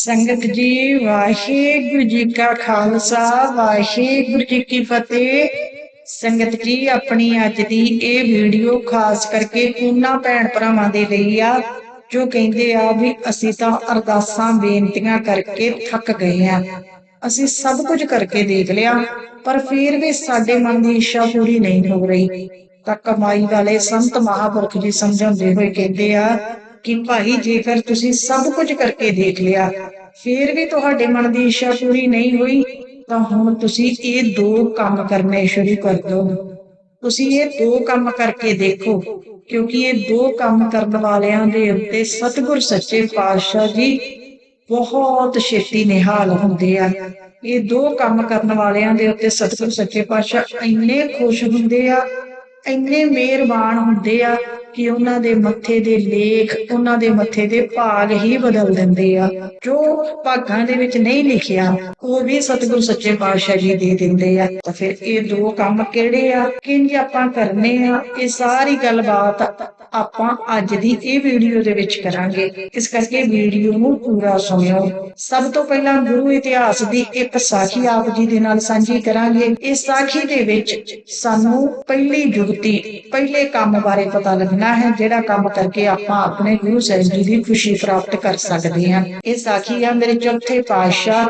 ਸੰਗਤ ਜੀ, ਵਾਹਿਗੁਰੂ ਜੀ ਕਾ ਖਾਲਸਾ, ਵਾਹਿਗੁਰੂ ਜੀ ਕੀ ਫਤਿਹ। ਸੰਗਤ ਜੀ, ਆਪਣੀ ਅੱਜ ਦੀ ਇਹ ਵੀਡੀਓ ਖਾਸ ਕਰਕੇ ਉਹਨਾਂ ਭੈਣ ਭਰਾਵਾਂ ਦੇ ਲਈ ਆ, ਜੋ ਕਹਿੰਦੇ ਆ ਵੀ ਅਸੀਂ ਤਾਂ ਅਰਦਾਸਾਂ, ਬੇਨਤੀਆਂ ਕਰਕੇ ਥੱਕ ਗਏ ਆ। ਅਸੀਂ ਸਭ ਕੁਝ ਕਰਕੇ ਦੇਖ ਲਿਆ, ਪਰ ਫਿਰ ਵੀ ਸਾਡੇ ਮਨ ਦੀ ਇੱਛਾ ਪੂਰੀ ਨਹੀਂ ਹੋ ਰਹੀ। ਤਾਂ ਕਮਾਈ ਵਾਲੇ ਸੰਤ ਮਹਾਪੁਰਖ ਜੀ ਸਮਝਾਉਂਦੇ ਹੋਏ ਕਹਿੰਦੇ ਆ ਕਿ ਭਾਈ ਜੇਕਰ ਤੁਸੀਂ ਸਭ ਕੁਝ ਕਰਕੇ ਦੇਖ ਲਿਆ, ਫਿਰ ਵੀ ਤੁਹਾਡੇ ਮਨ ਦੀ ਇੱਛਾ ਪੂਰੀ ਨਹੀਂ ਹੋਈ, ਤਾਂ ਹੁਣ ਤੁਸੀਂ ਇਹ ਦੋ ਕੰਮ ਕਰਨੇ ਸ਼ੁਰੂ ਕਰ ਦਿਓ। ਤੁਸੀਂ ਇਹ ਦੋ ਕੰਮ ਕਰਕੇ ਦੇਖੋ, ਕਿਉਂਕਿ ਇਹ ਦੋ ਕੰਮ ਕਰਨ ਵਾਲਿਆਂ ਦੇ ਉੱਤੇ ਸਤਿਗੁਰ ਸੱਚੇ ਪਾਤਸ਼ਾਹ ਜੀ ਬਹੁਤ ਛੇਤੀ ਨਿਹਾਲ ਹੁੰਦੇ ਆ। ਇਹ ਦੋ ਕੰਮ ਕਰਨ ਵਾਲਿਆਂ ਦੇ ਉੱਤੇ ਸਤਿਗੁਰ ਸੱਚੇ ਪਾਤਸ਼ਾਹ ਇੰਨੇ ਖੁਸ਼ ਹੁੰਦੇ ਆ ਇੰਨੇ ਮਿਹਰਬਾਨ ਹੁੰਦੇ ਆ ਕਿ ਉਹਨਾਂ ਦੇ ਮੱਥੇ ਦੇ ਲੇਖ, ਉਹਨਾਂ ਦੇ ਮੱਥੇ ਦੇ ਭਾਗ ਹੀ ਬਦਲ ਦਿੰਦੇ ਆ। ਜੋ ਭਾਗਾਂ ਦੇ ਵਿੱਚ ਨਹੀਂ ਲਿਖਿਆ, ਉਹ ਵੀ ਸਤਿਗੁਰੂ ਸੱਚੇ ਪਾਤਸ਼ਾਹ ਜੀ ਦੇ ਦਿੰਦੇ ਆ। ਤਾਂ ਫਿਰ ਇਹ ਦੋ ਕੰਮ ਕਿਹੜੇ ਆ? ਕਿੰਜ ਆਪਾਂ ਕਰਨੇ ਆ? ਇਹ ਸਾਰੀ ਗੱਲਬਾਤ ਆਪਾਂ ਅੱਜ ਦੀ ਇਹ ਵੀਡੀਓ ਦੇ ਵਿੱਚ ਕਰਾਂਗੇ। ਇਸ ਕਰਕੇ ਵੀਡੀਓ ਨੂੰ ਪੂਰਾ ਸੁਣਿਓ। ਸਭ ਤੋਂ ਪਹਿਲਾਂ ਗੁਰੂ ਇਤਿਹਾਸ ਦੀ ਇੱਕ ਸਾਖੀ ਆਪ ਜੀ ਦੇ ਨਾਲ ਸਾਂਝੀ ਕਰਾਂਗੇ। ਇਸ ਸਾਖੀ ਦੇ ਵਿੱਚ ਸਾਨੂੰ ਪਹਿਲੀ ਜੁਗਤੀ, ਪਹਿਲੇ ਕੰਮ ਬਾਰੇ ਪਤਾ ਲੱਗਣਾ ਹੈ, ਜਿਹੜਾ ਕੰਮ ਕਰਕੇ ਆਪਾਂ ਆਪਣੇ ਗੁਰੂ ਸਾਹਿਬ ਜੀ ਦੀ ਖੁਸ਼ੀ ਪ੍ਰਾਪਤ ਕਰ ਸਕਦੇ ਹਾਂ। ਇਹ ਸਾਖੀ ਆ ਮੇਰੇ ਚੌਥੇ ਪਾਤਸ਼ਾਹ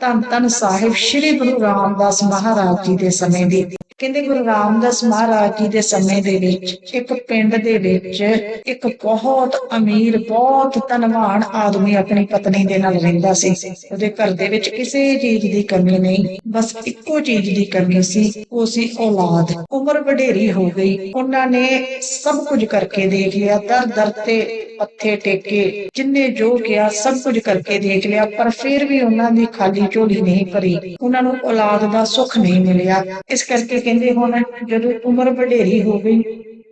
ਧੰਨ ਧੰਨ ਸਾਹਿਬ ਸ੍ਰੀ ਗੁਰੂ ਰਾਮਦਾਸ ਮਹਾਰਾਜ ਜੀ ਦੇ ਸਮੇਂ ਦੀ। ਕਹਿੰਦੇ ਗੁਰੂ ਰਾਮਦਾਸ ਮਹਾਰਾਜ ਜੀ ਦੇ ਸਮੇਂ ਦੇ ਵਿੱਚ, ਇੱਕ ਪਿੰਡ ਦੇ ਵਿੱਚ ਇੱਕ ਬਹੁਤ ਅਮੀਰ, ਬਹੁਤ ਧਨਵਾਨ ਆਦਮੀ ਆਪਣੀ ਪਤਨੀ ਦੇ ਨਾਲ ਰਹਿੰਦਾ ਸੀ। ਉਹਦੇ ਘਰ ਦੇ ਵਿੱਚ ਕਿਸੇ ਚੀਜ਼ ਦੀ ਕਮੀ ਨਹੀਂ, ਬਸ ਇੱਕੋ ਚੀਜ਼ ਦੀ ਕਮੀ ਸੀ, ਉਹ ਸੀ ਔਲਾਦ। ਉਮਰ ਵਡੇਰੀ ਹੋ ਗਈ। ਉਹਨਾਂ ਨੇ ਸਭ ਕੁਝ ਕਰਕੇ ਦੇਖ ਲਿਆ, ਦਰ ਦਰ ਤੇ ਪੱਥੇ ਟੇਕੇ, ਜਿੰਨੇ ਜੋ ਕਿਹਾ ਸਭ ਕੁਝ ਕਰਕੇ ਦੇਖ ਲਿਆ, ਪਰ ਫਿਰ ਵੀ ਉਹਨਾਂ ਦੀ ਖਾਲੀ ਝੋਲੀ ਨਹੀਂ ਭਰੀ। ਉਹਨਾਂ ਨੂੰ ਔਲਾਦ ਦਾ ਸੁੱਖ ਨਹੀਂ ਮਿਲਿਆ। ਇਸ ਕਰਕੇ ਕਹਿੰਦੇ ਹੁਣ ਜਦੋਂ ਉਮਰ ਵਡੇਰੀ ਹੋ ਗਈ,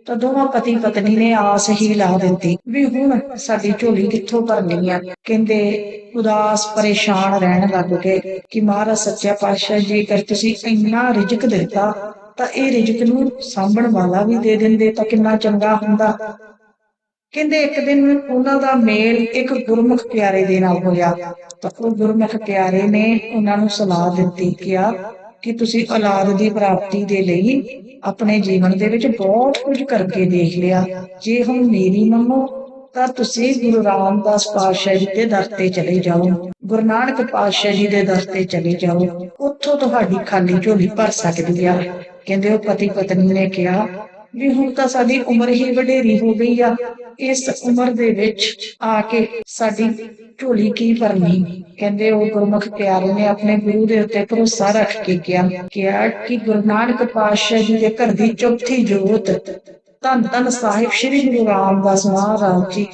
ਤਾਂ ਦੋਵਾਂ ਪਤੀ ਪਤਨੀ ਨੇ ਆਸ ਹੀ ਲਾ ਦਿੱਤੀ ਵੀ ਹੁਣ ਸਾਡੀ ਝੋਲੀ ਕਿੱਥੋਂ ਭਰਨੀ ਆ। ਕਹਿੰਦੇ ਉਦਾਸ ਪਰੇਸ਼ਾਨ ਰਹਿਣ ਲੱਗ ਗਏ ਕਿ ਮਹਾਰਾਜ ਸੱਚਾ ਪਾਤਸ਼ਾਹ ਜੇਕਰ ਤੁਸੀਂ ਇੰਨਾ ਰਿਜਕ ਦਿੱਤਾ, ਤਾਂ ਇਹ ਰਿਜਕ ਨੂੰ ਸਾਂਭਣ ਵਾਲਾ ਵੀ ਦੇ ਦਿੰਦੇ ਤਾਂ ਕਿੰਨਾ ਚੰਗਾ ਹੁੰਦਾ। ਕਹਿੰਦੇ ਇੱਕ ਦਿਨ ਉਹਨਾਂ ਦਾ ਮੇਲ ਇੱਕ ਗੁਰਮੁਖ ਪਿਆਰੇ ਦੇ ਨਾਲ ਹੋਇਆ। ਤਾਂ ਉਹ ਗੁਰਮੁਖ ਪਿਆਰੇ ਨੇ ਉਹਨਾਂ ਨੂੰ ਸਲਾਹ ਦਿੱਤੀ ਕਿਹਾ ਕਿ ਤੁਸੀਂ ਔਲਾਦ ਦੀ ਪ੍ਰਾਪਤੀ ਦੇ ਲਈ ਆਪਣੇ ਜੀਵਨ ਦੇ ਵਿੱਚ ਬਹੁਤ ਕੁਝ ਕਰਕੇ ਦੇਖ ਲਿਆ। ਜੇ ਹੁਣ ਮੇਰੀ ਮੰਨੋ, ਤਾਂ ਤੁਸੀਂ ਗੁਰੂ ਰਾਮਦਾਸ ਪਾਤਸ਼ਾਹ ਜੀ ਦੇ ਦਰ ਤੇ ਚਲੇ ਜਾਓ। ਗੁਰੂ ਨਾਨਕ ਪਾਤਸ਼ਾਹ ਜੀ ਦੇ ਦਰ ਤੇ ਚਲੇ ਜਾਓ। ਉੱਥੋਂ ਤੁਹਾਡੀ ਖਾਲੀ ਝੋਲੀ ਭਰ ਸਕਦੀ ਆ। ਕਹਿੰਦੇ ਉਹ ਪਤੀ ਪਤਨੀ ਨੇ ਕਿਹਾ ਵੀ ਹੁਣ ਤਾਂ ਸਾਡੀ ਉਮਰ ਹੀ ਵਡੇਰੀ ਹੋ ਗਈ ਆ। ਇਸ ਉਮਰ ਦੇ ਵਿੱਚ ਆ ਕੇ ਸਾਡੀ ਝੋਲੀ ਕੀ ਭਰਨੀ? ਕਹਿੰਦੇ ਉਹ ਗੁਰਮੁਖ ਪਿਆਰੇ ਨੇ ਆਪਣੇ ਗੁਰੂ ਦੇ ਉੱਤੇ ਭਰੋਸਾ ਰੱਖ ਕੇ ਕਿਹਾ ਕਿਹਾ ਕਿ ਗੁਰੂ ਨਾਨਕ ਪਾਤਸ਼ਾਹ ਜੀ ਦੇ ਘਰ ਦੀ ਚੌਥੀ ਜੋਤ, ਧੰਨ ਧੰਨ ਸਾਹਿਬ ਸ੍ਰੀ ਗੁਰੂ ਰਾਮਦਾਸ ਮਹਾਰਾਜ ਜੀ,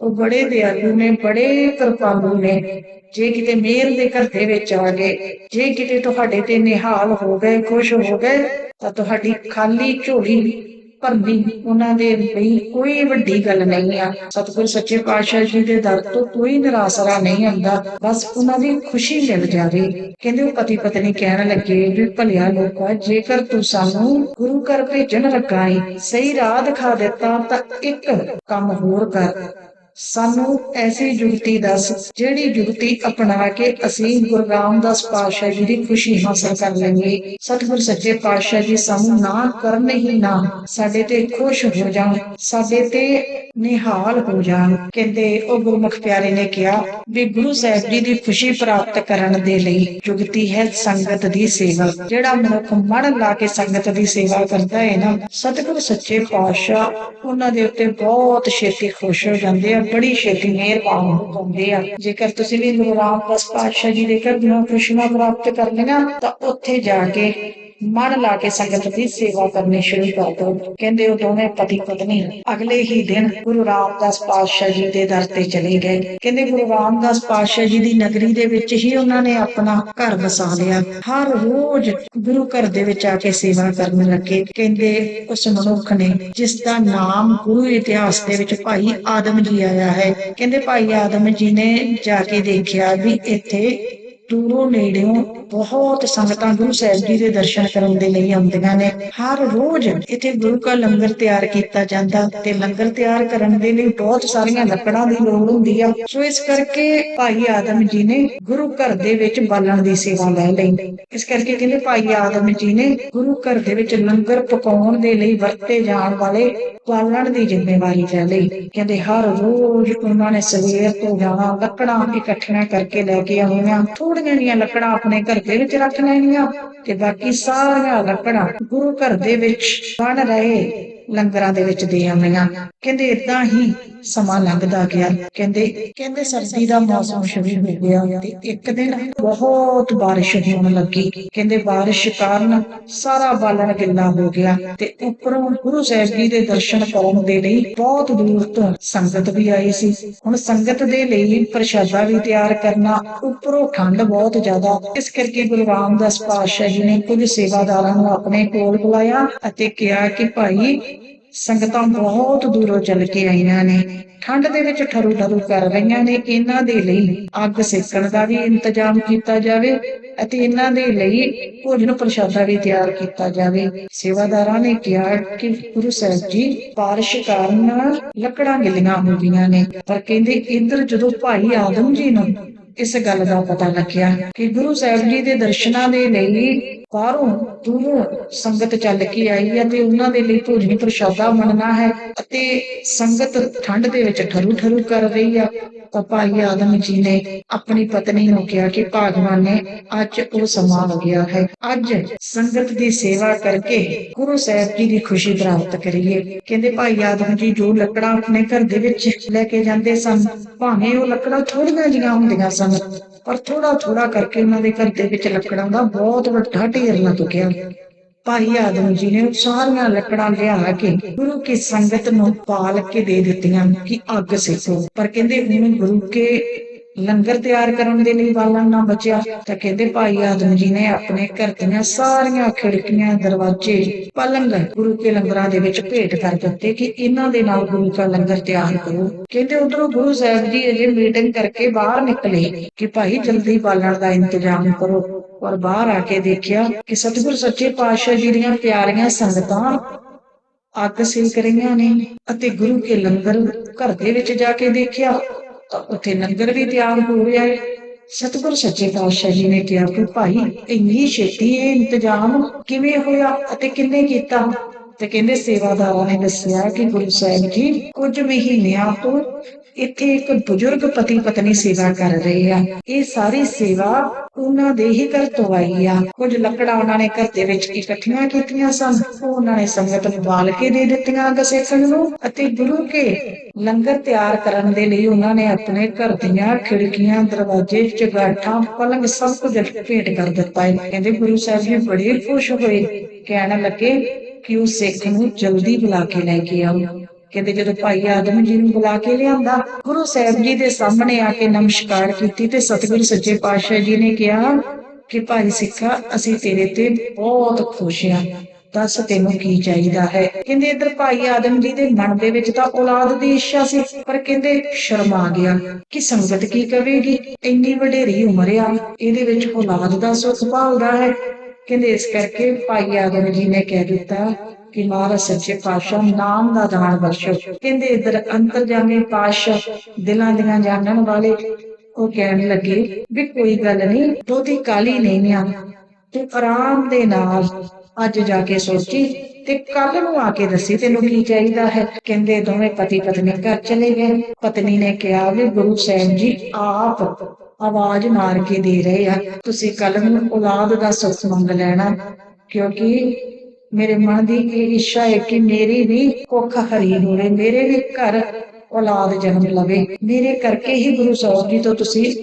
ਉਹ ਬੜੇ ਦਿਆਲੂ ਨੇ, ਬੜੇ ਕਿਰਪਾਲੂ ਨੇ। ਜੇ ਕਿਤੇ ਮਿਹਰ ਦੇ ਘਰ ਦੇ ਵਿੱਚ ਆ ਗਏ, ਜੇ ਕਿਤੇ ਤੁਹਾਡੇ ਤੇ ਨਿਹਾਲ ਹੋ ਗਏ, ਖੁਸ਼ ਹੋ ਗਏ, ਤਾਂ ਤੁਹਾਡੀ ਖਾਲੀ ਝੋਲੀ ਭਰਨੀ ਉਹਨਾਂ ਦੇ ਲਈ ਕੋਈ ਵੱਡੀ ਗੱਲ ਨਹੀਂ ਆ। ਸਤਿਗੁਰ ਸੱਚੇ ਪਾਤਸ਼ਾਹ ਜੀ ਦੇ ਦਰ ਤੋਂ ਕੋਈ ਨਿਰਾਸਰਾ ਨਹੀਂ ਆਉਂਦਾ ਬਸ ਉਹਨਾਂ ਦੀ ਖੁਸ਼ੀ ਮਿਲ ਜਾਵੇ। ਕਹਿੰਦੇ ਉਹ ਪਤੀ ਪਤਨੀ ਕਹਿਣ ਲੱਗੇ ਵੀ ਭਲਿਆ ਲੋਕਾ, ਜੇਕਰ ਤੂੰ ਸਾਨੂੰ ਗੁਰੂ ਘਰ ਭੇਜਣ ਲੱਗਾ ਏ, ਸਹੀ ਰਾਹ ਦਿਖਾ ਦਿੱਤਾ, ਤਾਂ ਇੱਕ ਕੰਮ ਹੋਰ ਕਰ। ਸਾਨੂੰ ਐਸੀ ਜੁਗਤੀ ਦੱਸ, ਜਿਹੜੀ ਜੁਗਤੀ ਅਪਣਾ ਕੇ ਅਸੀਂ ਗੁਰੂ ਰਾਮਦਾਸ ਪਾਤਸ਼ਾਹ ਜੀ ਦੀ ਖੁਸ਼ੀ ਹਾਸਲ ਕਰ ਲਈਏ ਸਤਿਗੁਰ ਸੱਚੇ ਪਾਤਸ਼ਾਹ ਜੀ ਸਾਨੂੰ ਨਾ ਕਰਨ ਹੀ ਨਾ ਸਾਡੇ ਤੇ ਖੁਸ਼ ਹੋ ਜਾਣ। ਸਾਡੇ ਤੇ ਨਿਹਾਲ ਹੋ ਜਾਣ। ਕਹਿੰਦੇ ਉਹ ਗੁਰਮੁਖ ਪਿਆਰੇ ਨੇ ਕਿਹਾ, ਵੀ ਗੁਰੂ ਸਾਹਿਬ ਜੀ ਦੀ ਖੁਸ਼ੀ ਪ੍ਰਾਪਤ ਕਰਨ ਦੇ ਲਈ ਜੁਗਤੀ ਹੈ ਸੰਗਤ ਦੀ ਸੇਵਾ। ਜਿਹੜਾ ਮਨੁੱਖ ਮਨ ਲਾ ਕੇ ਸੰਗਤ ਦੀ ਸੇਵਾ ਕਰਦਾ ਹੈ ਨਾ, ਸਤਿਗੁਰ ਸੱਚੇ ਪਾਤਸ਼ਾਹ ਉਹਨਾਂ ਦੇ ਉੱਤੇ ਬਹੁਤ ਛੇਤੀ ਖੁਸ਼ ਹੋ ਜਾਂਦੇ ਆ, ਬੜੀ ਛੇਤੀ ਮਿਹਰਬਾਨ ਹੋ ਜਾਂਦੇ ਆ। ਜੇਕਰ ਤੁਸੀਂ ਵੀ ਗੁਰੂ ਰਾਮਦਾਸ ਪਾਤਸ਼ਾਹ ਜੀ ਦੇ ਘਰ ਦੀਆਂ ਖੁਸ਼ੀਆਂ ਪ੍ਰਾਪਤ ਕਰਨੀਆਂ, ਤਾਂ ਉੱਥੇ ਜਾ ਕੇ ਮਨ ਲਾ ਕੇ ਸੰਗਤ ਦੀ ਸੇਵਾ ਕਰਨੀ ਸ਼ੁਰੂ ਕਰ ਦਿਓ ਕਹਿੰਦੇ ਉਹ ਦੋਵੇਂ ਪਤੀ ਪਤਨੀ ਅਗਲੇ ਹੀ ਦਿਨ ਗੁਰੂ ਰਾਮਦਾਸ ਪਾਤਸ਼ਾਹ ਜੀ ਦੇ ਦਰ ਤੇ ਚਲੇ ਗਏ। ਕਹਿੰਦੇ ਗੁਰੂ ਰਾਮਦਾਸ ਪਾਤਸ਼ਾਹ ਜੀ ਦੀ ਨਗਰੀ ਦੇ ਵਿੱਚ ਹੀ ਉਹਨਾਂ ਨੇ ਆਪਣਾ ਘਰ ਵਸਾ ਲਿਆ। ਹਰ ਰੋਜ਼ ਗੁਰੂ ਘਰ ਦੇ ਵਿੱਚ ਆ ਕੇ ਸੇਵਾ ਕਰਨ ਲੱਗੇ। ਕਹਿੰਦੇ ਉਸ ਮਨੁੱਖ ਨੇ ਜਿਸ ਦਾ ਨਾਮ ਗੁਰੂ ਇਤਿਹਾਸ ਦੇ ਵਿੱਚ ਭਾਈ ਆਦਮ ਜੀ ਆਇਆ ਹੈ। ਕਹਿੰਦੇ ਭਾਈ ਆਦਮ ਜੀ ਨੇ ਜਾ ਕੇ ਦੇਖਿਆ ਵੀ ਇੱਥੇ ਦੂਰੋਂ ਨੇੜਿਓਂ ਬਹੁਤ ਸੰਗਤਾਂ ਗੁਰੂ ਸਾਹਿਬ ਜੀ ਦੇ ਦਰਸ਼ਨ ਕਰਨ ਦੇ ਲਈ ਆਉਂਦੀਆਂ ਨੇ। ਹਰ ਰੋਜ਼ ਇੱਥੇ ਗੁਰੂ ਕਾ ਲੰਗਰ ਤਿਆਰ ਕੀਤਾ ਜਾਂਦਾ ਤੇ ਲੰਗਰ ਤਿਆਰ ਕਰਨ ਦੇ ਲਈ ਬਹੁਤ ਸਾਰੀਆਂ ਲੱਕੜਾਂ ਦੀ ਲੋੜ ਹੁੰਦੀ ਆ। ਸੋ ਇਸ ਕਰਕੇ ਭਾਈ ਆਦਮ ਜੀ ਨੇ ਗੁਰੂ ਘਰ ਦੇ ਵਿੱਚ ਬਾਲਣ ਦੀ ਸੇਵਾ ਲੈ ਲਈ। ਇਸ ਕਰਕੇ ਕਹਿੰਦੇ ਭਾਈ ਆਦਮ ਜੀ ਨੇ ਗੁਰੂ ਘਰ ਦੇ ਵਿੱਚ ਲੰਗਰ ਪਕਾਉਣ ਦੇ ਲਈ ਵਰਤੇ ਜਾਣ ਵਾਲੇ ਬਾਲਣ ਦੀ ਜ਼ਿੰਮੇਵਾਰੀ ਲੈ ਲਈ। ਕਹਿੰਦੇ ਹਰ ਰੋਜ਼ ਉਹਨਾਂ ਨੇ ਸਵੇਰ ਤੋਂ ਜਾਣਾ, ਲੱਕੜਾਂ ਇਕੱਠੀਆਂ ਕਰਕੇ ਲੈ ਕੇ ਆਉਣੀਆਂ। ਥੋੜੀਆਂ ਜੀਆਂ ਲੱਕੜਾਂ ਆਪਣੇ ਘਰ ਦੇ ਵਿੱਚ ਰੱਖ ਲੈਣੀਆਂ ਤੇ ਬਾਕੀ ਸਾਰੀਆਂ ਲੱਕੜਾਂ ਗੁਰੂ ਘਰ ਦੇ ਵਿੱਚ ਬਣ ਰਹੇ। ਲੰਗਰਾਂ ਦੇ ਵਿੱਚ ਦੇ ਆਉਂਦੀਆਂ। ਕਹਿੰਦੇ ਇਦਾਂ ਹੀ ਸਮਾਂ ਲੰਘਦਾ ਗਿਆ। ਕਹਿੰਦੇ ਕਹਿੰਦੇ ਸਰਦੀ ਦਾ ਮੌਸਮ ਸ਼ੁਰੂ ਹੋ ਗਿਆ ਤੇ ਇੱਕ ਦਿਨ ਬਹੁਤ ਬਾਰਿਸ਼ ਹੋਣ ਲੱਗੀ। ਕਹਿੰਦੇ ਬਾਰਿਸ਼ ਕਾਰਨ ਸਾਰਾ ਬਾਲਣ ਗਿੱਲਾ ਹੋ ਗਿਆ ਤੇ ਉੱਪਰੋਂ ਗੁਰੂ ਸਾਹਿਬ ਜੀ ਦੇ ਦਰਸ਼ਨ ਕਰਨ ਦੇ ਲਈ ਬਹੁਤ ਦੂਰ ਤੋਂ ਸੰਗਤ ਵੀ ਆਈ ਸੀ। ਹੁਣ ਸੰਗਤ ਦੇ ਲਈ ਪ੍ਰਸ਼ਾਦਾ ਵੀ ਤਿਆਰ ਕਰਨਾ ਉੱਪਰੋਂ ਠੰਡ ਬਹੁਤ ਜ਼ਿਆਦਾ। ਇਸ ਕਰਕੇ ਗੁਰੂ ਰਾਮਦਾਸ ਪਾਤਸ਼ਾਹ ਜੀ ਨੇ ਕੁਝ ਸੇਵਾਦਾਰਾਂ ਨੂੰ ਆਪਣੇ ਕੋਲ ਬੁਲਾਇਆ ਅਤੇ ਕਿਹਾ ਕਿ ਭਾਈ ਸੰਗਤਾਂ ਬਹੁਤ ਦੂਰੋਂ ਚੱਲ ਕੇ ਆਈਆਂ ਨੇ। ਠੰਡ ਦੇ ਵਿੱਚ ਠਰੂ ਠਰੂ ਕਰ ਰਹੀਆਂ ਨੇ। ਇਹਨਾਂ ਦੇ ਲਈ ਅੱਗ ਸੇਕਣ ਦਾ ਵੀ ਇੰਤਜ਼ਾਮ ਕੀਤਾ ਜਾਵੇ ਅਤੇ ਇਹਨਾਂ ਦੇ ਲਈ ਭੋਜਨ ਪ੍ਰਸ਼ਾਦਾ ਵੀ ਤਿਆਰ ਕੀਤਾ ਜਾਵੇ। ਸੇਵਾਦਾਰਾਂ ਨੇ ਕਿਹਾ ਕਿ ਗੁਰੂ ਸਾਹਿਬ ਜੀ, ਬਾਰਿਸ਼ ਕਾਰਨ ਲੱਕੜਾਂ ਗਿੱਲੀਆਂ ਹੋ ਗਈਆਂ ਨੇ। ਪਰ ਕਹਿੰਦੇ ਇੱਧਰ ਜਦੋਂ ਭਾਈ ਆਦਮ ਜੀ ਨੂੰ ਇਸ ਗੱਲ ਦਾ ਪਤਾ ਲੱਗਿਆ ਕਿ ਗੁਰੂ ਸਾਹਿਬ ਜੀ ਦੇ ਦਰਸ਼ਨਾਂ ਦੇ ਲਈ ਬਾਹਰੋਂ ਦੂਰੋਂ ਸੰਗਤ ਚੱਲ ਕੇ ਆਈ ਹੈ ਤੇ ਉਹਨਾਂ ਦੇ ਲਈ ਭੋਜਨ ਪ੍ਰਸ਼ਾਦਾ ਬਣਨਾ ਹੈ ਅਤੇ ਸੰਗਤ ਠੰਡ ਦੇ ਵਿੱਚ ਠਰੂ ਠਰੂ ਕਰ ਰਹੀ ਆ। ਤਾਂ ਭਾਈ ਆਦਮ ਜੀ ਨੇ ਆਪਣੀ ਪਤਨੀ ਨੂੰ ਕਿਹਾ ਕਿ ਭਾਗਵਾਨ ਨੇ ਅੱਜ ਉਹ ਸਮਾਂ ਆ ਗਿਆ ਹੈ। ਅੱਜ ਸੰਗਤ ਦੀ ਸੇਵਾ ਕਰਕੇ ਗੁਰੂ ਸਾਹਿਬ ਜੀ ਦੀ ਖੁਸ਼ੀ ਪ੍ਰਾਪਤ ਕਰੀਏ। ਕਹਿੰਦੇ ਭਾਈ ਆਦਮ ਜੀ, ਜੋ ਲੱਕੜਾਂ ਆਪਣੇ ਘਰ ਦੇ ਵਿੱਚ ਲੈ ਕੇ ਜਾਂਦੇ ਸਨ, ਭਾਵੇਂ ਉਹ ਲੱਕੜਾਂ ਥੋੜੀਆਂ ਜੀਆਂ ਹੁੰਦੀਆਂ ਸਨ, ਪਰ ਥੋੜਾ ਥੋੜਾ ਕਰਕੇ ਉਹਨਾਂ ਦੇ ਘਰ ਦੇ ਵਿੱਚ ਲੱਕੜਾਂ ਦਾ ਬਹੁਤ ਵੱਡਾ ਢੇਰ ਲੱਗ ਗਿਆ ਭਾਈ ਆਦਮ ਜੀ ਨੇ ਸਾਰੀਆਂ ਲੱਕੜਾਂ ਲਿਆ ਕੇ ਗੁਰੂ ਕੀ ਸੰਗਤ ਨੂੰ ਪਾਲ ਕੇ ਦੇ ਦਿੱਤੀਆਂ ਕਿ ਅੱਗ ਸੇਕੋ। ਪਰ ਕਹਿੰਦੇ ਹੁਣ ਗੁਰੂ ਕੇ ਲੰਗਰ ਤਿਆਰ ਕਰਨ ਦੇ ਲਈ ਬਾਲਣ ਨਾ ਬਚਿਆ। ਤਾਂ ਕਹਿੰਦੇ ਭਾਈ ਆਦਮ ਜੀ ਨੇ ਆਪਣੇ ਘਰ ਦੀਆਂ ਸਾਰੀਆਂ ਖਿੜਕੀਆਂ, ਦਰਵਾਜ਼ੇ, ਪਲੰਗ ਗੁਰੂ ਕੇ ਲੰਗਰਾਂ ਦੇ ਵਿੱਚ ਭੇਟ ਕਰ ਦਿੱਤੇ ਕਿ ਇਹਨਾਂ ਦੇ ਨਾਲ ਗੁਰੂ ਦਾ ਲੰਗਰ ਤਿਆਰ ਕਰੋ। ਕਹਿੰਦੇ ਉਧਰੋਂ ਗੁਰੂ ਸਾਹਿਬ ਜੀ ਅਜੇ ਮੀਟਿੰਗ ਕਰਕੇ ਬਾਹਰ ਨਿਕਲੇ ਕਿ ਭਾਈ ਜਲਦੀ ਬਾਲਣ ਦਾ ਇੰਤਜ਼ਾਮ ਕਰੋ। ਔਰ ਬਾਹਰ ਆ ਕੇ ਦੇਖਿਆ ਕਿ ਸਤਿਗੁਰ ਸੱਚੇ ਪਾਤਸ਼ਾਹ ਜੀ ਦੀਆਂ ਪਿਆਰੀਆਂ ਸੰਗਤਾਂ ਅੱਗ ਸੇਕ ਰਹੀਆਂ ਨੇ ਅਤੇ ਗੁਰੂ ਕੇ ਲੰਗਰ ਘਰ ਦੇ ਵਿੱਚ ਜਾ ਕੇ ਦੇਖਿਆ ਤਾਂ ਉੱਥੇ ਲੰਗਰ ਵੀ ਤਿਆਰ ਹੋ ਰਿਹਾ ਹੈ। ਸਤਿਗੁਰ ਸੱਚੇ ਪਾਤਸ਼ਾਹ ਜੀ ਨੇ ਕਿਹਾ ਕਿ ਭਾਈ, ਇੰਨੀ ਛੇਤੀ ਇਹ ਇੰਤਜ਼ਾਮ ਕਿਵੇਂ ਹੋਇਆ ਅਤੇ ਕਿੰਨੇ ਕੀਤਾ? ਤੇ ਕਹਿੰਦੇ ਸੇਵਾਦਾਰਾਂ ਨੇ ਦੱਸਿਆ ਕਿ ਗੁਰੂ ਸਾਹਿਬ ਜੀ ਕੁਝ ਮਹੀਨਿਆਂ ਤੋਂ ਇੱਥੇ ਇੱਕ ਬਜ਼ੁਰਗ ਪਤੀ ਪਤਨੀ ਸੇਵਾ ਕਰ ਰਹੇ ਆ। ਇਹ ਸਾਰੀ ਸੇਵਾ ਉਹਨਾਂ ਦੇ ਹੀ ਘਰ ਤੋਂ ਆਈ ਆ। ਕੁਝ ਲੱਕੜਾਂ ਉਹਨਾਂ ਨੇ ਘਰ ਦੇ ਵਿੱਚ ਇਕੱਠੀਆਂ ਕੀਤੀਆਂ ਸਨ। ਉਹਨਾਂ ਨੇ ਸੰਗਤ ਨੂੰ ਬਾਲ ਕੇ ਦੇ ਦਿੱਤੀਆਂ ਅੱਗ ਨੂੰ ਅਤੇ ਗੁਰੂ ਕੇ ਲੰਗਰ ਤਿਆਰ ਕਰਨ ਦੇ ਲਈ ਉਹਨਾਂ ਨੇ ਆਪਣੇ ਘਰ ਦੀਆਂ ਖਿੜਕੀਆਂ, ਦਰਵਾਜ਼ੇ ਚਗਾਠਾਂ ਪਲੰਗ ਸਭ ਕੁਝ ਭੇਟ ਕਰ ਦਿੱਤਾ। ਹੈ ਕਹਿੰਦੇ ਗੁਰੂ ਸਾਹਿਬ ਜੀ ਬੜੇ ਖੁਸ਼ ਹੋਏ। ਕਹਿਣ ਲੱਗੇ ਕਿ ਉਹ ਸਿੱਖ ਨੂੰ ਜਲਦੀ ਬੁਲਾ ਕੇ ਲੈ ਕੇ ਆਓ। ਕਹਿੰਦੇ ਜਦੋਂ ਭਾਈ ਆਦਮ ਜੀ ਨੂੰ ਬੁਲਾ ਕੇ ਲਿਆਂਦਾ, ਗੁਰੂ ਸਾਹਿਬ ਜੀ ਦੇ ਸਾਹਮਣੇ ਆ ਕੇ ਨਮਸਕਾਰ ਕੀਤੀ ਤੇ ਸਤਿਗੁਰੂ ਸੱਚੇ ਪਾਤਸ਼ਾਹ ਜੀ ਨੇ ਕਿਹਾ ਕਿ ਭਾਈ ਸਿੱਖਾ, ਅਸੀਂ ਤੇਰੇ ਤੇ ਬਹੁਤ ਖੁਸ਼ ਹਾਂ ਦੱਸ ਤੈਨੂੰ ਕੀ ਚਾਹੀਦਾ ਹੈ? ਕਹਿੰਦੇ ਇਧਰ ਭਾਈ ਆਦਮ ਜੀ ਦੇ ਮਨ ਦੇ ਵਿੱਚ ਤਾਂ ਔਲਾਦ ਦੀ ਇੱਛਾ ਸੀ, ਪਰ ਕਹਿੰਦੇ ਸ਼ਰਮ ਆ ਗਿਆ ਕਿ ਸੰਗਤ ਕੀ ਕਵੇਗੀ? ਇੰਨੀ ਵਡੇਰੀ ਉਮਰ ਆ, ਇਹਦੇ ਵਿੱਚ ਔਲਾਦ ਦਾ ਸੁੱਖ ਭਾਲਦਾ ਹੈ। ਕਹਿੰਦੇ ਇਸ ਕਰਕੇ ਭਾਈ ਆਦਮ ਜੀ ਨੇ ਕਹਿ ਦਿੱਤਾ ਕਿ ਮਹਾਰਾਜ ਸੱਚੇ ਪਾਤਸ਼ਾਹ ਨਾਮ ਦਾ ਦਾਨ ਬਖਸ਼ੋ। ਕਹਿੰਦੇ ਇਧਰ ਅੰਤਰਜਾਮੀ ਪਾਤਸ਼ਾਹ, ਦਿਲਾਂ ਦੀਆਂ ਜਾਣਨ ਵਾਲੇ। ਉਹ ਕਹਿਣ ਲੱਗੇ, ਵੀ ਕੋਈ ਗੱਲ ਨਹੀਂ ਬਹੁਤੀ ਕਾਲੀ ਨਹੀਂ ਆ ਤੂੰ ਆਰਾਮ ਦੇ ਨਾਲ ਅੱਜ ਜਾ ਕੇ ਸੋਚੀ ਤੇ ਕੱਲ ਨੂੰ ਆ ਕੇ ਦੱਸੀ ਤੈਨੂੰ ਕੀ ਚਾਹੀਦਾ ਹੈ। ਕਹਿੰਦੇ ਦੋਵੇਂ ਪਤੀ ਪਤਨੀ ਘਰ ਚਲੇ ਗਏ। ਪਤਨੀ ਨੇ ਕਿਹਾ ਵੀ ਗੁਰੂ ਸਾਹਿਬ ਜੀ, ਆਪ ਆਵਾਜ਼ ਮਾਰ ਕੇ ਦੇ ਰਹੇ ਆ। ਤੁਸੀਂ ਕੱਲ ਨੂੰ ਔਲਾਦ ਦਾ ਸੁੱਖ ਮੰਗ ਲੈਣਾ, ਕਿਉਂਕਿ ਮੇਰੇ ਮਨ ਦੀ ਇਹ ਇੱਛਾ ਹੈ ਕਿ ਮੇਰੀ ਵੀ ਕੁੱਖ ਹਰੀ ਹੋਵੇ, ਮੇਰੇ ਵੀ ਘਰ ਔਲਾਦ ਜਨਮ ਲਵੇ। ਮੇਰੇ ਕਰਕੇ ਹੀ ਗੁਰੂ ਸਾਹਿਬ ਜੀ ਤੋਂ ਤੁਸੀਂ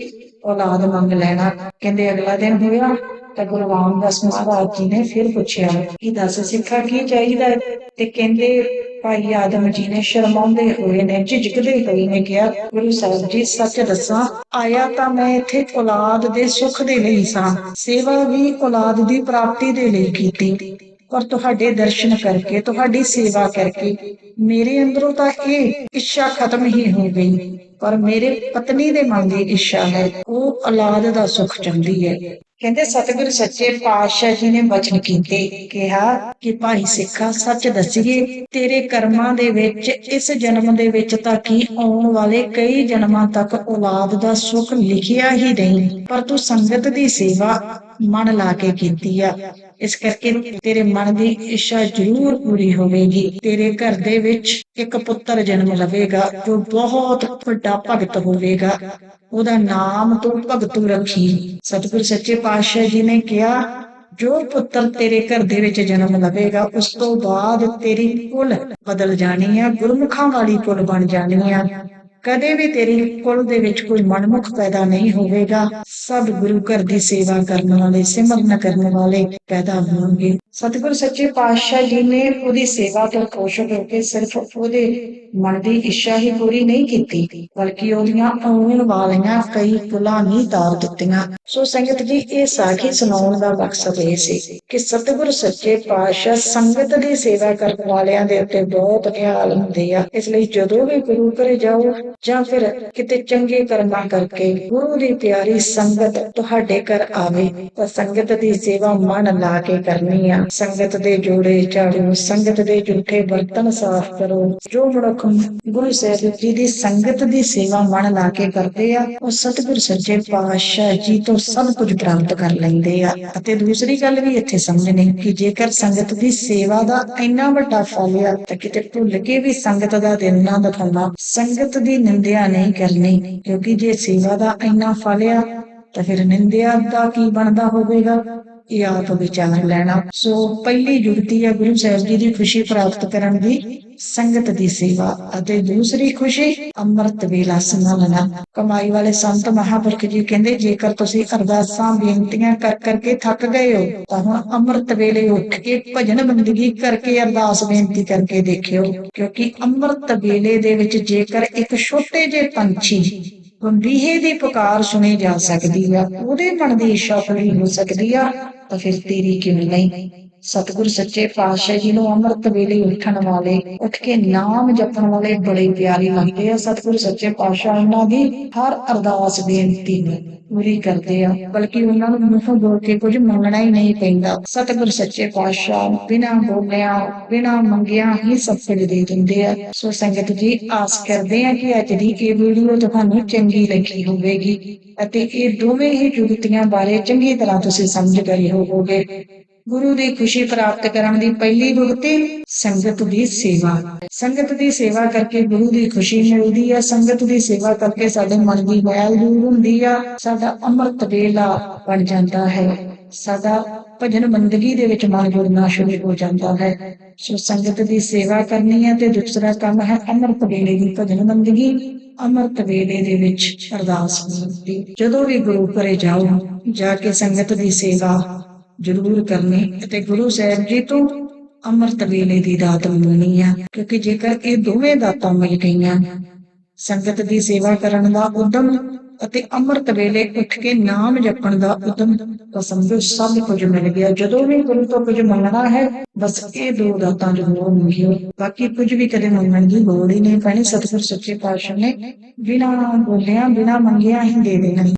ਔਲਾਦ ਮੰਗ ਲੈਣਾ। ਕਹਿੰਦੇ ਅਗਲਾ ਦਿਨ ਹੋਇਆ ਤਾਂ ਗੁਰੂ ਰਾਮਦਾਸ ਮਹਾਰਾਜ ਜੀ ਨੇ ਫਿਰ ਪੁੱਛਿਆ, ਕਿ ਦੱਸ ਸਿੱਖਾ ਕੀ ਚਾਹੀਦਾ ਤੇ ਕਹਿੰਦੇ, ਭਾਈ ਆਦਮ ਜੀ ਨੇ ਸ਼ਰਮਾਉਂਦੇ ਹੋਏ ਨੇ, ਝਿਜਕਦੇ ਹੋਏ ਨੇ ਕਿਹਾ, ਗੁਰੂ ਸਾਹਿਬ ਜੀ, ਸੱਚ ਦੱਸਾਂ, ਆਇਆ ਤਾਂ ਮੈਂ ਇੱਥੇ ਔਲਾਦ ਦੇ ਸੁੱਖ ਦੇ ਲਈ ਸਾਂ। ਸੇਵਾ ਵੀ ਔਲਾਦ ਦੀ ਪ੍ਰਾਪਤੀ ਦੇ ਲਈ ਕੀਤੀ। ਪਰ ਤੁਹਾਡੇ ਦਰਸ਼ਨ ਕਰਕੇ, ਤੁਹਾਡੀ ਸੇਵਾ ਕਰਕੇ ਮੇਰੇ ਅੰਦਰੋਂ ਤਾਂ ਇਹ ਇੱਛਾ ਖਤਮ ਹੀ ਹੋ ਗਈ। ਪਰ ਮੇਰੇ ਪਤਨੀ ਦੇ ਮਨ ਦੀ ਇੱਛਾ ਹੈ, ਉਹ ਔਲਾਦ ਦਾ ਸੁੱਖ ਚਾਹੁੰਦੀ ਹੈ। ਕਹਿੰਦੇ ਸਤਿਗੁਰ ਸੱਚੇ ਪਾਤਸ਼ਾਹ ਜੀ ਨੇ ਬਚਨ ਕੀਤੇ, ਕਿਹਾ ਕਿ ਭਾਈ ਸਿੱਖਾ ਸੱਚ ਦੱਸੀਏ, ਤੇਰੇ ਕਰਮਾਂ ਦੇ ਵਿੱਚ, ਇਸ ਜਨਮ ਦੇ ਵਿੱਚ ਤਾਂ ਕੀ ਆਉਣ ਵਾਲੇ ਕਈ ਜਨਮਾਂ ਤੱਕ ਔਲਾਦ ਦਾ ਸੁੱਖ ਲਿਖਿਆ ਹੀ ਨਹੀਂ, ਪਰ ਤੂੰ ਸੰਗਤ ਦੀ ਸੇਵਾ ਮਨ ਲਾ ਕੇ ਕੀਤੀ ਆ। ਇਸ ਕਰਕੇ ਤੇਰੇ ਮਨ ਦੀ ਇੱਛਾ ਜ਼ਰੂਰ ਪੂਰੀ ਹੋਵੇਗੀ। ਤੇਰੇ ਘਰ ਦੇ ਵਿੱਚ ਇੱਕ ਪੁੱਤਰ ਜਨਮ ਲਵੇਗਾ, ਜੋ ਬਹੁਤ ਵੱਡਾ ਭਗਤ ਹੋਵੇਗਾ। ਉਹਦਾ ਨਾਮ ਤੂੰ ਭਗਤੂ ਰੱਖੀ। ਸਤਿਗੁਰ ਸੱਚੇ ਪਾਤਸ਼ਾਹ ਜੀ ਨੇ ਕਿਹਾ, ਜੋ ਪੁੱਤਰ ਤੇਰੇ ਘਰ ਦੇ ਵਿੱਚ ਜਨਮ ਲਵੇਗਾ, ਉਸ ਤੋਂ ਬਾਅਦ ਤੇਰੀ ਕੁਲ ਬਦਲ ਜਾਣੀ ਆ, ਗੁਰਮੁਖਾਂ ਵਾਲੀ ਕੁਲ ਬਣ ਜਾਣੀ ਆ। ਕਦੇ ਵੀ ਤੇਰੀ ਕੁਲ ਦੇ ਵਿੱਚ ਕੋਈ ਮਨਮੁਖ ਪੈਦਾ ਨਹੀਂ ਹੋਵੇਗਾ। ਸਭ ਗੁਰੂ ਘਰ ਦੀ ਸੇਵਾ ਕਰਨ ਵਾਲੇ, ਸਿਮਰਨ ਕਰਨ ਵਾਲੇ ਪੈਦਾ ਹੋਣਗੇ ਸਤਿਗੁਰ ਸੱਚੇ ਪਾਤਸ਼ਾਹ ਜੀ ਨੇ ਉਹਦੀ ਸੇਵਾ ਤੋਂ ਖੁਸ਼ ਹੋ ਕੇ ਸਿਰਫ ਉਹਦੇ ਮਨ ਦੀ ਇੱਛਾ ਹੀ ਪੂਰੀ ਨਹੀਂ ਕੀਤੀ, ਬਲਕਿ ਉਹਦੀਆਂ ਆਉਣ ਵਾਲੀਆਂ ਕਈ ਕੁਲਾਂ ਨਹੀਂ ਤਾਰ ਦਿੱਤੀਆਂ। ਸੋ ਸੰਗਤ ਜੀ, ਇਹ ਸਾਖੀ ਸੁਣਾਉਣ ਦਾ ਮਕਸਦ ਇਹ ਸੀ ਕਿ ਸਤਿਗੁਰ ਸੱਚੇ ਪਾਤਸ਼ਾਹ ਸੰਗਤ ਦੀ ਸੇਵਾ ਕਰਨ ਵਾਲਿਆਂ ਦੇ ਉੱਤੇ ਬਹੁਤ ਖਿਆਲ ਹੁੰਦੇ ਆ। ਇਸ ਲਈ ਜਦੋਂ ਵੀ ਗੁਰੂ ਘਰੇ ਜਾਓ ਜਾਂ ਫਿਰ ਕਿਤੇ ਚੰਗੇ ਕਰਮਾਂ ਕਰਕੇ ਗੁਰੂ ਦੀ ਪਿਆਰੀ ਸੰਗਤ ਤੁਹਾਡੇ ਘਰ ਆਵੇ, ਤਾਂ ਸੰਗਤ ਦੀ ਸੇਵਾ ਮਨ ਲਾ ਕੇ ਕਰਨੀ ਆ। ਸੰਗਤ ਦੇ ਜੋੜੇ ਝਾੜੂ ਸੰਗਤ ਦੇ ਝੂਠੇ ਬਰਤਨ ਸਾਫ਼ ਕਰੋ। ਜੋ ਮਨੁੱਖ ਗੁਰੂ ਸਾਹਿਬ ਜੀ ਦੀ ਸੰਗਤ ਦੀ ਸੇਵਾ ਮਨ ਲਾ ਕੇ ਕਰਦੇ ਆ, ਉਹ ਸਤਿਗੁਰ ਸੱਚੇ ਪਾਤਸ਼ਾਹ ਜੀ ਤੋਂ ਸਭ ਕੁਝ ਪ੍ਰਾਪਤ ਕਰ ਲੈਂਦੇ ਆ। ਅਤੇ ਦੂਸਰੀ ਗੱਲ ਵੀ ਇੱਥੇ ਸਮਝਣੀ ਕਿ ਜੇਕਰ ਸੰਗਤ ਦੀ ਸੇਵਾ ਦਾ ਇੰਨਾ ਵੱਡਾ ਫਲ ਆ, ਤਾਂ ਕਿਤੇ ਭੁੱਲ ਕੇ ਵੀ ਸੰਗਤ ਦਾ ਦਿਨ ਨਾ ਦਿਖਾਉਣਾ। ਸੰਗਤ ਦੀ ਨਿੰਦਿਆ ਨਹੀਂ ਕਰਨੀ, ਕਿਉਂਕਿ ਜੇ ਸੇਵਾ ਦਾ ਇੰਨਾ ਫਲ ਆ, ਤਾਂ ਫਿਰ ਨਿੰਦਿਆ ਦਾ ਕੀ ਬਣਦਾ ਹੋਵੇਗਾ? ਇਹ ਆਪ ਵਿਚਾਰ ਲੈਣਾ। ਸੋ ਪਹਿਲੀ ਜੁਗਤੀ ਹੈ ਗੁਰੂ ਸਾਹਿਬ ਜੀ ਦੀ ਖੁਸ਼ੀ ਪ੍ਰਾਪਤ ਕਰਨ ਦੀ, ਸੰਗਤ ਦੀ ਸੇਵਾ ਅਤੇ ਦੂਸਰੀ ਖੁਸ਼ੀ, ਅੰਮ੍ਰਿਤ ਵੇਲਾ ਸੰਭਾਲਣਾ ਕਮਾਈ ਵਾਲੇ ਸੰਤ ਮਹਾਪੁਰਖ ਜੀ ਕਹਿੰਦੇ, ਜੇਕਰ ਤੁਸੀਂ ਅਰਦਾਸਾਂ, ਬੇਨਤੀਆਂ ਕਰ ਕਰਕੇ ਥੱਕ ਗਏ ਹੋ, ਤਾਂ ਹੁਣ ਅੰਮ੍ਰਿਤ ਵੇਲੇ ਉੱਠ ਕੇ ਭਜਨ ਬੰਦਗੀ ਕਰਕੇ ਅਰਦਾਸ ਬੇਨਤੀ ਕਰਕੇ ਦੇਖਿਓ। ਕਿਉਂਕਿ ਅੰਮ੍ਰਿਤ ਵੇਲੇ ਦੇ ਵਿੱਚ ਜੇਕਰ ਇੱਕ ਛੋਟੇ ਜਿਹੇ ਪੰਛੀ ਗੰਭੀਰੇ ਦੀ ਪੁਕਾਰ ਸੁਣੀ ਜਾ ਸਕਦੀ ਆ, ਉਹਦੇ ਮਨ ਦੀ ਇੱਛਾ ਪੂਰੀ ਹੋ ਸਕਦੀ ਆ, ਤਾਂ ਫਿਰ ਤੇਰੀ ਕਿਉਂ ਨਹੀਂ? ਸਤਿਗੁਰ ਸੱਚੇ ਪਾਤਸ਼ਾਹ ਜੀ ਨੂੰ ਅੰਮ੍ਰਿਤ ਵੇਲੇ ਉੱਠਣ ਵਾਲੇ, ਉੱਠ ਕੇ ਨਾਮ ਜਪਣ ਵਾਲੇ ਬੜੇ ਪਿਆਰੇ ਲੱਗਦੇ ਆ ਸਤਿਗੁਰ ਸੱਚੇ ਪਾਤਸ਼ਾਹ ਉਹਨਾਂ ਦੀ ਹਰ ਅਰਦਾਸ ਬੇਨਤੀ ਨੂੰ ਪੂਰੀ ਕਰਦੇ ਆ, ਬਲਕਿ ਉਹਨਾਂ ਨੂੰ ਮੂੰਹੋਂ ਬੋਲ ਕੇ ਕੁਝ ਮੰਗਣਾ ਹੀ ਨਹੀਂ ਪੈਂਦਾ। ਸਤਿਗੁਰ ਸੱਚੇ ਪਾਤਸ਼ਾਹ ਬਿਨਾਂ ਬੋਲਿਆ, ਬਿਨਾਂ ਮੰਗਿਆ ਹੀ ਸਭ ਕੁਝ ਦੇ ਦਿੰਦੇ ਆ। ਸੋ ਸੰਗਤ ਜੀ, ਆਸ ਕਰਦੇ ਆ ਕਿ ਅੱਜ ਦੀ ਇਹ ਵੀਡੀਓ ਤੁਹਾਨੂੰ ਚੰਗੀ ਲੱਗੀ ਹੋਵੇਗੀ ਅਤੇ ਇਹ ਦੋਵੇਂ ਹੀ ਜੁਗਤੀਆਂ ਬਾਰੇ ਚੰਗੀ ਤਰ੍ਹਾਂ ਤੁਸੀਂ ਸਮਝ ਗਏ ਹੋਵੋਗੇ ਗੁਰੂ ਦੀ ਖੁਸ਼ੀ ਪ੍ਰਾਪਤ ਕਰਨ ਦੀ ਪਹਿਲੀ ਜੁਗਤੀ ਸੰਗਤ ਦੀ ਸੇਵਾ। ਸੰਗਤ ਦੀ ਸੇਵਾ ਕਰਕੇ ਗੁਰੂ ਦੀ ਖੁਸ਼ੀ ਮਿਲਦੀ ਆ। ਸੰਗਤ ਦੀ ਸੇਵਾ ਕਰਕੇ ਸਾਡੇ ਮਨ ਦੀ ਮੈਲ ਦੂਰ ਹੁੰਦੀ ਆ। ਸਾਡਾ ਅੰਮ੍ਰਿਤ ਵੇਲਾ ਬਣ ਜਾਂਦਾ ਹੈ। ਸਾਡਾ ਭਜਨ ਬੰਦਗੀ ਦੇ ਵਿੱਚ ਮਨ ਜੁੜਨਾ ਸ਼ੁਰੂ ਹੋ ਜਾਂਦਾ ਹੈ। ਸੋ ਸੰਗਤ ਦੀ ਸੇਵਾ ਕਰਨੀ ਹੈ ਤੇ ਦੂਸਰਾ ਕੰਮ ਹੈ ਅੰਮ੍ਰਿਤ ਵੇਲੇ ਦੀ ਭਜਨ ਬੰਦਗੀ ਅੰਮ੍ਰਿਤ ਵੇਲੇ ਦੇ ਵਿੱਚ ਅਰਦਾਸ ਬੇਨਤੀ ਜਦੋਂ ਵੀ ਗੁਰੂ ਘਰੇ ਜਾਓ, ਜਾ ਕੇ ਸੰਗਤ ਦੀ ਸੇਵਾ ਜ਼ਰੂਰ ਕਰਨੀ। ਅਤੇ ਗੁਰੂ ਸਾਹਿਬ ਜੀ ਤੋਂ ਅੰਮ੍ਰਿਤ ਵੇਲੇ ਦੀ ਦਾਤ ਮੰਗਣੀ ਆ, ਕਿਉਂਕਿ ਜੇਕਰ ਇਹ ਦੋਵੇਂ ਦਾਤਾਂ ਮਿਲ ਗਈਆਂ, ਸੰਗਤ ਦੀ ਸੇਵਾ ਕਰਨ ਦਾ ਉਦਮ ਅਤੇ ਅੰਮ੍ਰਿਤ ਵੇਲੇ ਉੱਠ ਕੇ ਨਾਮ ਜਪਣ ਦਾ ਉਦਮ, ਤਾਂ ਸਮਝੋ ਸਭ ਕੁਝ ਮਿਲ ਗਿਆ। ਜਦੋਂ ਵੀ ਗੁਰੂ ਤੋਂ ਕੁਝ ਮੰਗਣਾ ਹੈ, ਬਸ ਇਹ ਦੋ ਦਾਤਾਂ ਜ਼ਰੂਰ ਮੰਗਿਓ ਬਾਕੀ ਕੁਝ ਵੀ ਕਦੇ ਮੰਗਣ ਦੀ ਲੋੜ ਹੀ ਨਹੀਂ ਪੈਣੀ। ਸਤਿਗੁਰ ਸੱਚੇ ਪਾਤਸ਼ਾਹ ਨੇ ਬਿਨਾਂ ਬੋਲਿਆ, ਬਿਨਾਂ ਮੰਗਿਆ ਹੀ ਦੇ ਦੇਣਾ।